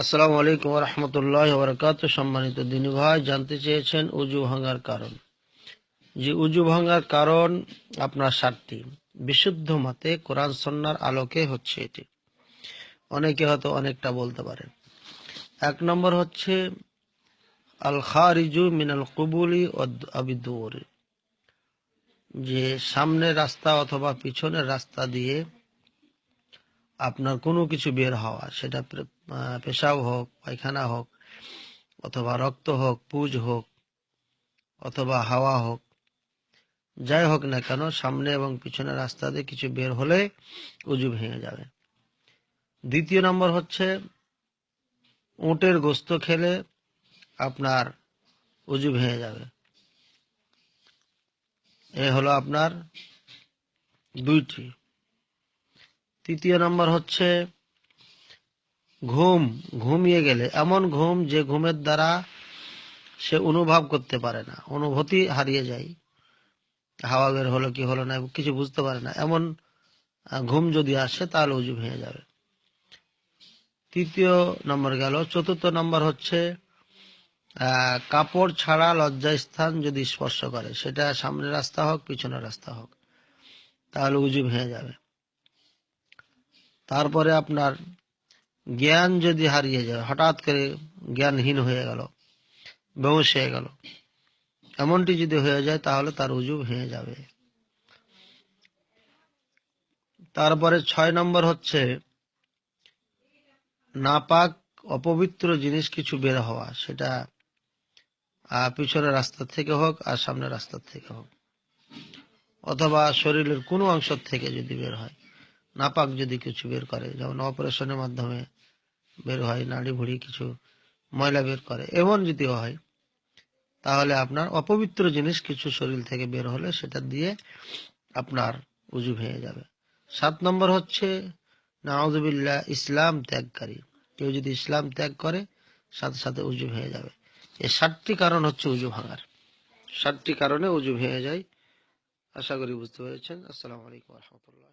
আসসালামু আলাইকুম রহমতুল্লাহ বরকাত সম্মানিত দিনী ভাই, জানতে চেয়েছেন উজু ভাঙার কারণ। যে উজু ভাঙার কারণ আপনার সাতটি। বিশুদ্ধ মতে কোরআন সন্ন্যার আলোকে হচ্ছে এটি। অনেকে হয়তো অনেকটা বলতে পারেন। এক নম্বর হচ্ছে আল খারিজু মিনাল কুবুলি আবিদুর যে সামনের রাস্তা অথবা পিছনের রাস্তা দিয়ে আপনার কোনো কিছু বের হওয়া, সেটা পেশাব হোক, পায়খানা হোক, অথবা রক্ত হোক, পুজ হোক, অথবা হাওয়া হোক, যাই হোক না কেন, সামনে এবং পিছনে রাস্তা দিয়ে কিছু বের হলে উজু ভেঙে যাবে। দ্বিতীয় নম্বর হচ্ছে, উটের গোস্ত খেলে আপনার উজু ভেঙে যাবে। এ হলো আপনার দুইটি তৃতীয় নম্বর হচ্ছে ঘুম, ঘুমিয়ে গেলে, এমন ঘুম যে ঘুমের দ্বারা সে অনুভব করতে পারে না, অনুভূতি হারিয়ে যায়। হাওয়া বের হলো কি হলো না, কিছু বুঝতে পারে না। এমন ঘুম যদি আসে তাহলে উজু ভেঙে যাবে। তৃতীয় নম্বর গেল, চতুর্থ নম্বর হচ্ছে কাপড় ছাড়া লজ্জা স্থান যদি স্পর্শ করে, সেটা সামনের রাস্তা হোক, পিছনের রাস্তা হোক, তাহলে উজু ভেঙে যাবে। তারপরে আপনার জ্ঞান যদি হারিয়ে যায়, হঠাৎ করে জ্ঞানহীন হয়ে গেল বেহুশ হয়ে গেল। এমনটি যদি হয়ে যায়, তাহলে তার উজু ভেঙে যাবে। তারপরে ছয় নম্বর হচ্ছে, নাপাক, অপবিত্র জিনিস কিছু বের হওয়া, সেটা পিছনের রাস্তা থেকে হোক আর সামনের রাস্তা থেকে হোক। অথবা শরীরের কোনো অংশ থেকে যদি বের হয়। নাপাক যদি কিছু বের করে, যেমন অপারেশনের মাধ্যমে বের হয়, নাড়ি ভুড়ি কিছু ময়লা বের করে, এমন যদি হয়, তাহলে আপনার অপবিত্র জিনিস কিছু শরীর থেকে বের হলে সেটা দিয়ে আপনার উজু ভেঙে যাবে। সাত নম্বর হচ্ছে, নাউজুবিল্লাহ, ইসলাম ত্যাগকারী। কেউ যদি ইসলাম ত্যাগ করে, সাথে সাথে উজু ভেঙে যাবে। এই সাতটি কারণ হচ্ছে উজু ভাঙার। সাতটি কারণে উজু ভেঙে যায়। আশা করি বুঝতে পেরেছেন। আসসালামু আলাইকুম রহমতুল্লাহ।